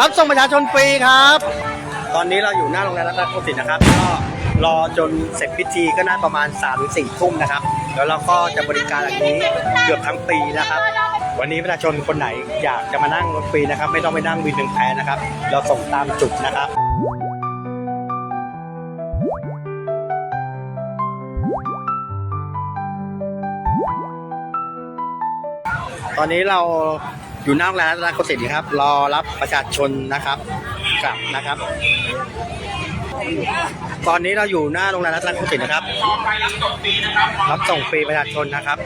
รับส่งประชาชนฟรีครับ ตอนนี้เราอยู่หน้าโรงแรมรัตนโกสินทร์นะครับ ก็รอจนเสร็จพิธีก็น่าประมาณ3ามถึงสี่ทุ่มนะครับ แล้วเราก็จะบริการแบบนี้เกือบทั้งปีนะครับ วันนี้ประชาชนคนไหนอยากจะมานั่งรถฟรีนะครับ ไม่ต้องไปนั่งวินหนึ่งแพนะครับ เราส่งตามจุดนะครับตอนนี้เรา อยู่หน้าโรงแรมรัตนโกสินทร์ครับ รอรับประชาชนนะครับกลับนะครับ ตอนนี้เราอยู่หน้าโรงแรมรัตนโกสินทร์นะครับ รับส่งฟรีประชาชนนะครับ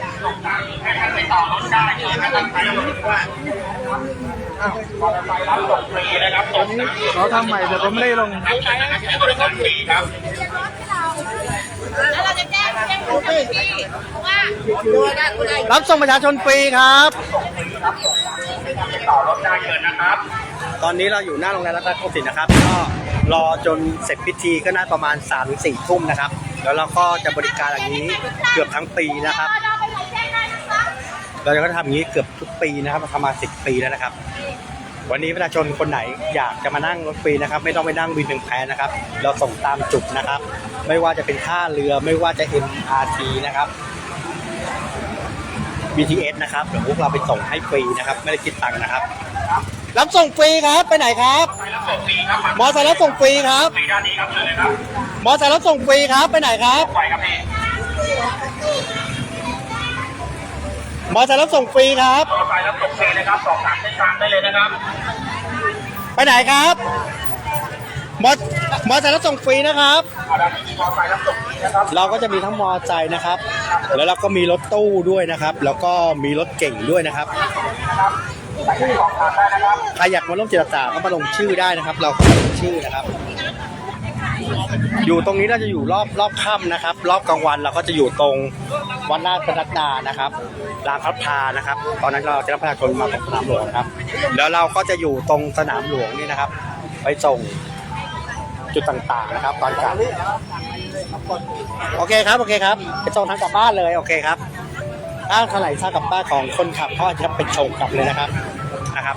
เขาทำใหม่แต่ผมไม่ได้ลงแล้วเราจะแจ้งแจ้งคุณทันทีเพราะว่ารับส่งประชาชนฟรีครับ ตอนนี้เราอยู่หน้าโรงแรมรัตนโกสินทร์นะครับ ก็รอจนเสร็จพิธีก็น่าประมาณ3ามสี่ทุ่มนะครับ แล้วเราก็จะบริการอย่างนี้เกือบทั้งปีนะครับ เราจะคะเราจะทำอย่างนี้เกือบทุกปีนะครับทำมาณสิบปีแล้วนะครับ วันนี้ประชาชนคนไหนอยากจะมานั่งรถฟรีนะครับ ไม่ต้องไปนั่งวินหนึ่งแพนะครับ เราส่งตามจุดนะครับ ไม่ว่าจะเป็นท่าเรือไม่ว่าจะ MRT นะครับ BTS นะครับเดี๋ยวพวกเราไปส่งให้ฟรีนะครับ ไม่ได้คิดตังค์นะครับ รับส่งฟรีครับไปไหนครับมอไซค์รับส่งฟรีครับมอไซค์รับส่งฟรีครับไปไหนครับมอไซค์รับส่งฟรีครับ มอเตอร์ไซค์รับส่งฟรีนะครับสอบถามเส้นทางได้เลยนะครับ ไปไหนครับมอมอไซค์รับส่งฟรีนะครับอาด้านนี้มีมอเตอร์ไซค์รับส่งฟรีนะครับ เราก็จะมีทั้งมอไซค์นะครับ แล้วเราก็มีรถตู้ด้วยนะครับ แล้วก็มีรถเก่งด้วยนะครับใครอยากมาร่วมเจรจาก็มาลงชื่อได้นะครับ เราก็ลงชื่อนะครับ อยู่ตรงนี้เราจะอยู่รอบรอบค่ำนะครับ รอบกลางวันเราก็จะอยู่ตรงวัดราชนัดานะครับรามพัฒพานะครับ ตอนนั้นเราจะรับประชาชนมาตรงสนามหลวงครับ แล้วเราก็จะอยู่ตรงสนามหลวงนี่นะครับ ไปส่งจุดต่างๆนะครับ ตอนกลับ โอเคครับ โอเคครับไปส่งทางกลับบ้านเลย โอเคครับถ้าเท่าไหร่ค่ากลับบ้านของคนขับเขาอาจจะเป็นชงกลับเลยนะครับ นะครับ